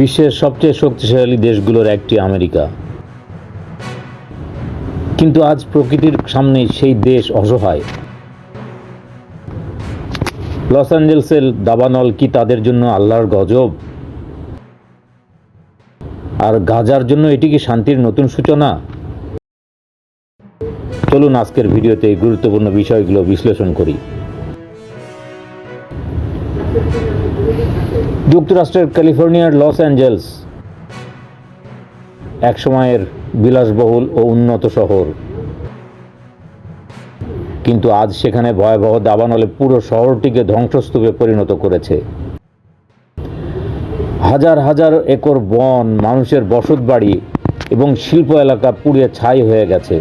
বিশ্বের সবচেয়ে শক্তিশালী দেশগুলোর একটি আমেরিকা। কিন্তু আজ প্রকৃতির সামনে সেই দেশ অসহায়। লস অ্যাঞ্জেলসের দাবানল কি তাদের জন্য আল্লাহর গজব? আর গাজার জন্য এটি কি শান্তির নতুন সূচনা? চলুন আজকের ভিডিওতে এই গুরুত্বপূর্ণ বিষয়গুলো বিশ্লেষণ করি। যুক্তরাষ্ট্রের ক্যালিফোর্নিয়ার লস অ্যাঞ্জেলস, এক সময়ের বিলাসবহুল ও উন্নত শহর। কিন্তু আজ সেখানে ভয়াবহ দাবানলে পুরো শহরটিকে ধ্বংসস্তূপে পরিণত করেছে। হাজার হাজার একর বন, মানুষের বসতবাড়ি এবং শিল্প এলাকা পুড়িয়ে ছাই হয়ে গেছে।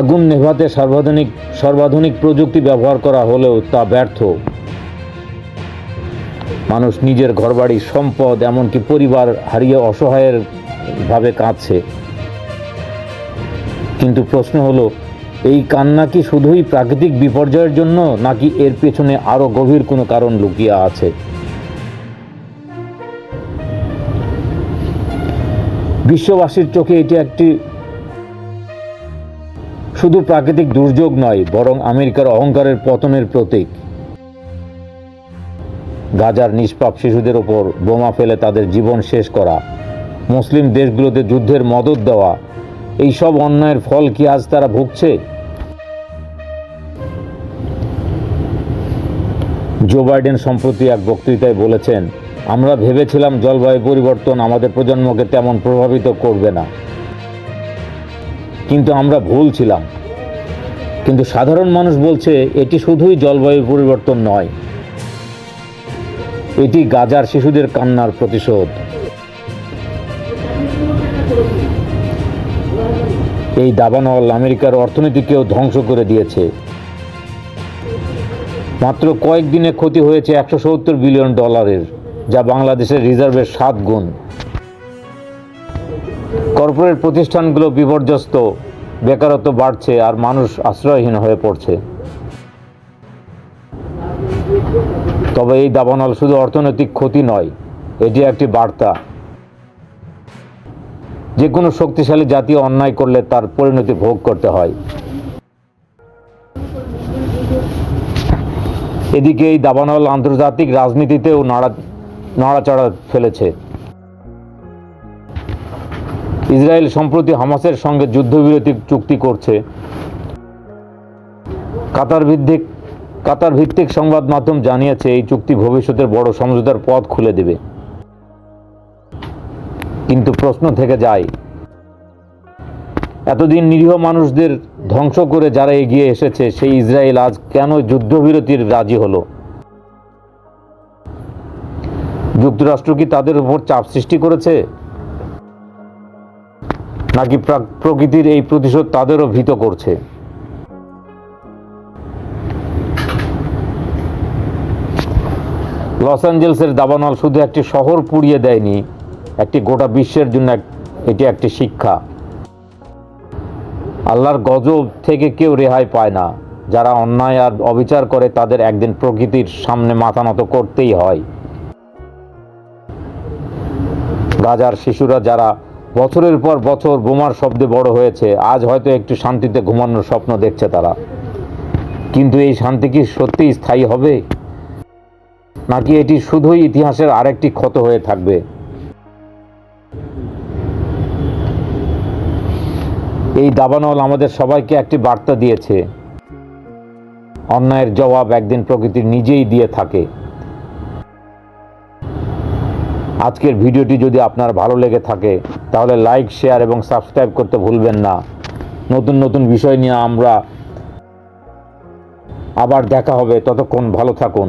আগুন নেভাতে সর্বাধুনিক সর্বাধুনিক প্রযুক্তি ব্যবহার করা হলেও তা ব্যর্থ। মানুষ নিজের ঘরবাড়ি, সম্পদ, এমনকি পরিবার হারিয়ে অসহায়ের ভাবে কাঁদছে। কিন্তু প্রশ্ন হলো, এই কান্না কি শুধুই প্রাকৃতিক বিপর্যয়ের জন্য, নাকি এর পেছনে আরও গভীর কোনো কারণ লুকিয়ে আছে? বিশ্ববাসীর চোখে এটি একটি শুধু প্রাকৃতিক দুর্যোগ নয়, বরং আমেরিকার অহংকারের পতনের প্রতীক। গাজার নিষ্পাপ শিশুদের ওপর বোমা ফেলে তাদের জীবন শেষ করা, মুসলিম দেশগুলোতে যুদ্ধের মদত দেওয়া, এই সব অন্যায়ের ফল কি আজ তারা ভুগছে? জো বাইডেন সম্প্রতি এক বক্তৃতায় বলেছেন, আমরা ভেবেছিলাম জলবায়ু পরিবর্তন আমাদের প্রজন্মকে তেমন প্রভাবিত করবে না। কিন্তু আমরা ভুল ছিলাম। কিন্তু সাধারণ মানুষ বলছে, এটি শুধুই জলবায়ু পরিবর্তন নয়। এটি গাজার শিশুদের কান্নার প্রতিশোধ। এই দাবানল আমেরিকার অর্থনীতিকেও ধ্বংস করে দিয়েছে। মাত্র কয়েকদিনে ক্ষতি হয়েছে একশো সত্তর বিলিয়ন ডলারের, যা বাংলাদেশের রিজার্ভের সাত গুণ। কর্পোরেট প্রতিষ্ঠানগুলো বিপর্যস্ত, বেকারত্ব বাড়ছে আর মানুষ আশ্রয়হীন হয়ে পড়ছে। তবে এই দাবানল শুধু অর্থনৈতিক ক্ষতি নয়, এটি একটি বার্তা। যে কোনো শক্তিশালী জাতীয় অন্যায় করলে তার পরিণতি ভোগ করতে হয়। এদিকে এই দাবানল আন্তর্জাতিক রাজনীতিতেও নাড়া, নাড়াচাড়া ফেলেছে। ইসরায়েল সম্প্রতি হামাসের সঙ্গে যুদ্ধবিরতি চুক্তি করছে। কাতার ভিত্তিক কাতার ভিত্তিক সংবাদ মাধ্যম জানিয়েছে, এই চুক্তি ভবিষ্যতের বড় সমঝোতার পথ খুলে দেবে। কিন্তু প্রশ্ন থেকে যায়, এতদিন নিরীহ মানুষদের ধ্বংস করে যারা এগিয়ে এসেছে, সেই ইসরায়েল আজ কেন যুদ্ধবিরতির রাজি হলো? যুক্তরাষ্ট্র কি তাদের উপর চাপ সৃষ্টি করেছে? নাকি প্রা- প্রকৃতির এই প্রতিশোধ তাদেরও ভীত করছে? লস অ্যাঞ্জেলসের দাবানল শুধু একটি শহর পুড়িয়ে দেয়নি, একটি গোটা বিশ্বের জন্য এটি একটি শিক্ষা। আল্লাহর গজব থেকে কেউ রেহাই পায় না। যারা অন্যায় আর অবিচার করে, তাদের একদিন প্রকৃতির সামনে মাথা নত করতেই হয়। গাজার শিশুরা যারা বছরের পর বছর বোমার শব্দে বড় হয়েছে, আজ হয়তো একটু শান্তিতে ঘুমানোর স্বপ্ন দেখছে তারা। কিন্তু এই শান্তি কি সত্যিই স্থায়ী হবে? নাকি এটি শুধুই ইতিহাসের আরেকটি ক্ষত হয়ে থাকবে? এই দাবানল আমাদের সবাইকে একটি বার্তা দিয়েছে। অন্যায়ের জবাব একদিন প্রকৃতি নিজেই দিয়ে থাকে। আজকের ভিডিওটি যদি আপনার ভালো লেগে থাকে, তাহলে লাইক, শেয়ার এবং সাবস্ক্রাইব করতে ভুলবেন না। নতুন নতুন বিষয় নিয়ে আমরা আবার দেখা হবে। ততক্ষণ ভালো থাকুন।